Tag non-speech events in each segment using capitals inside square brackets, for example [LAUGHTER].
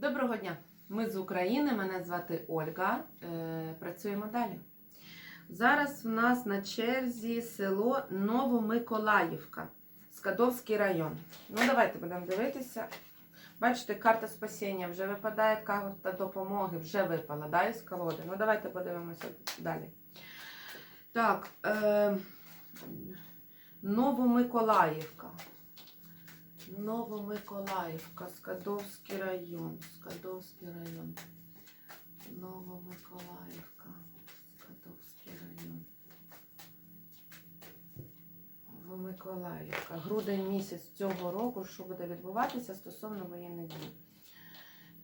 Доброго дня! Ми з України, мене звати Ольга. Е, працюємо далі. Зараз в нас на черзі село Новомиколаївка, Скадовський район. Ну, давайте будемо дивитися. Бачите, карта спасіння вже випадає, карта допомоги вже випала, да, із колоди. Ну, давайте подивимося далі. Так, е, Новомиколаївка. Новомиколаївка, Скадовський район, Скадовський район. Новомиколаївка, Скадовський район. Новомиколаївка. Грудень місяць цього року, що буде відбуватися стосовно воєнних дій.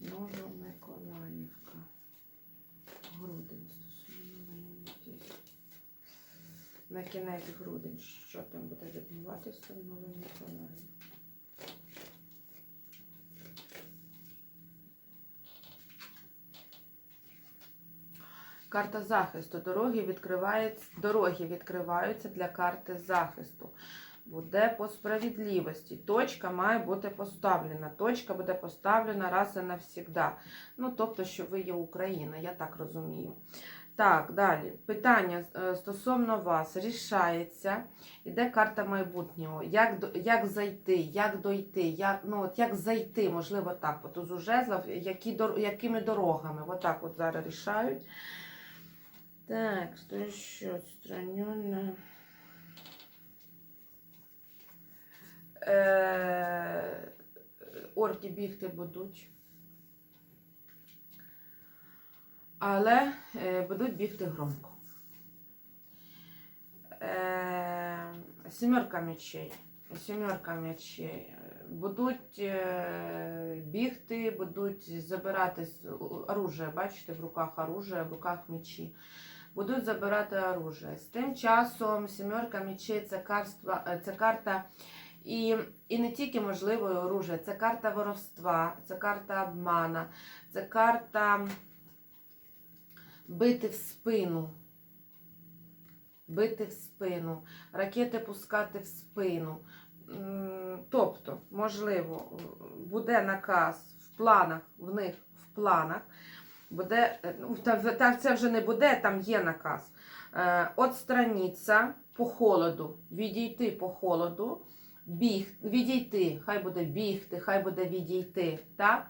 Новомиколаївка. Грудень стосовно воєнних дій. На кінець грудень, що там буде відбуватися в Новомиколаївці. Карта захисту. Дороги відкриваються, дороги відкриваються для карти захисту. Буде по справедливості. Точка має бути поставлена. Точка буде поставлена раз і навсігда. Ну, тобто, що ви є Україна, я так розумію. Так, далі. Питання е, стосовно вас рішається. Іде карта майбутнього. Як, як зайти, як дойти, як, ну, от як зайти, можливо, так. От у жезлов, які, якими дорогами. Отак от зараз рішають. Так, что еще отстраненно? Е, Орки бігти будуть. Але е, будуть бігти громко. Е, Сімерка мечей. Сімерка мечей. Будуть е, бігти, будуть забирати оружие. Бачите, в руках оружие, в руках мечі будуть забирати оружие. З тим часом сімерка мечей це, карства, е, це карта і, і не тільки можливе оружие, це карта воровства, це карта обмана, це карта бити в спину. Бити в спину, ракети пускати в спину. Тобто, можливо, буде наказ в планах, в них в планах буде, е, ну, та, та, це вже не буде, там є наказ. Е, отстраніться по холоду, відійти по холоду, біг, відійти, хай буде бігти, хай буде відійти. Так?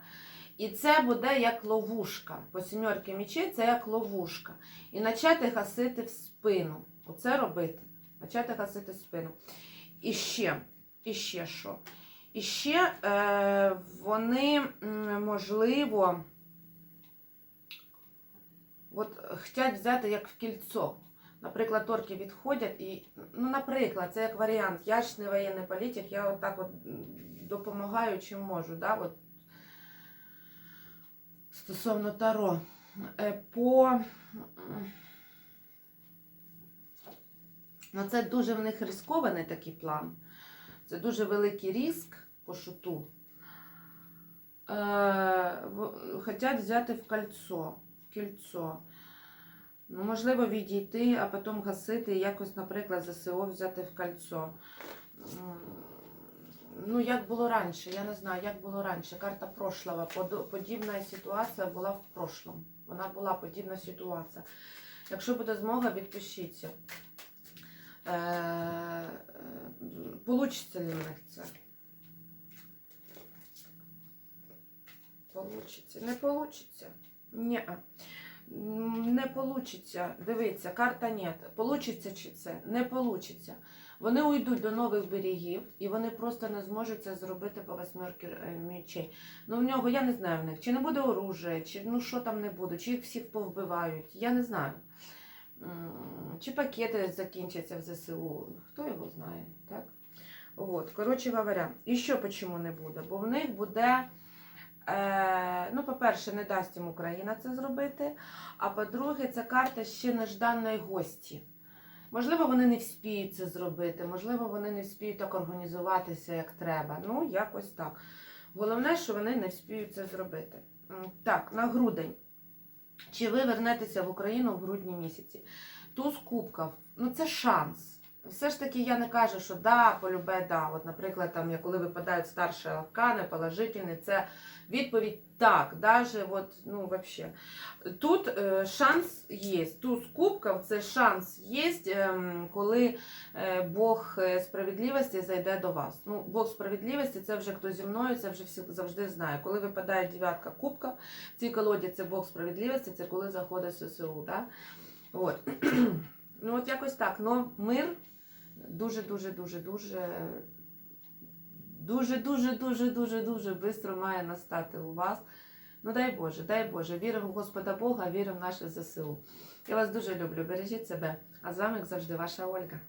І це буде як ловушка. По сімерки мічей це як ловушка. І почати гасити в спину. Оце робити. Почати гасити в спину. І ще, і ще що? І ще е, вони, можливо, от хочуть взяти як в кільцо. Наприклад, торки відходять і, ну, наприклад, це як варіант. Я ж не воєнний політик, я от так от допомагаю чим можу. Да? От, стосовно Таро. Е, По... Ну, це дуже в них рискований такий план. Це дуже великий риск по шуту. Е, Хотять взяти в кольцо. Кільцо. Ну, можливо, відійти, а потім гасити і якось, наприклад, ЗСО взяти в кольцо. Ну, як було раніше, я не знаю, як було раніше. Карта прошлого. Подібна ситуація була в прошлом. Вона була подібна ситуація. Якщо буде змога, відпишіться. Е, Получиться ли в них це? Получиться. Не получиться. Ні. Не получиться. Дивіться, карта нет. Получиться чи це? Не получиться. Вони уйдуть до нових берегів і вони просто не зможуть це зробити по восьмерки е, мечей. Ну в нього я не знаю в них, чи не буде оружия, чи ну що там не буде, чи їх всіх повбивають. Я не знаю. Чи пакети закінчаться в ЗСУ, хто його знає, так? От, коротше говоря, і що почому не буде? Бо в них буде, ну, по-перше, не дасть їм Україна це зробити, а по-друге, ця карта ще нежданої гості. Можливо, вони не вспіють це зробити, можливо, вони не вспіють так організуватися, як треба. Ну, якось так. Головне, що вони не вспіють це зробити. Так, на грудень. Чи ви вернетеся в Україну в грудні місяці? Туз кубків, ну це шанс. Все ж таки я не кажу, що да, полюбе, да. От, наприклад, там, коли випадають старші аркани, положительні, це відповідь Так, даже вот, ну, вообще. Тут е, шанс є. Туз кубків це шанс є, ем, коли е, Бог е, справедливості зайде до вас. Ну, Бог справедливості це вже хто зі мною, це вже всі завжди знає. Коли випадає дев'ятка кубка, в цій колоді це Бог справедливості, це коли заходить ССУ. Да? От. [CLEARS THROAT] ну, от якось так. Ну, мир дуже, дуже, дуже, дуже. Дуже, дуже, дуже, дуже, дуже швидко має настати у вас. Ну дай Боже, дай Боже, віримо в Господа Бога, віримо в наше ЗСУ. Я вас дуже люблю. Бережіть себе. А з вами, як завжди, ваша Ольга.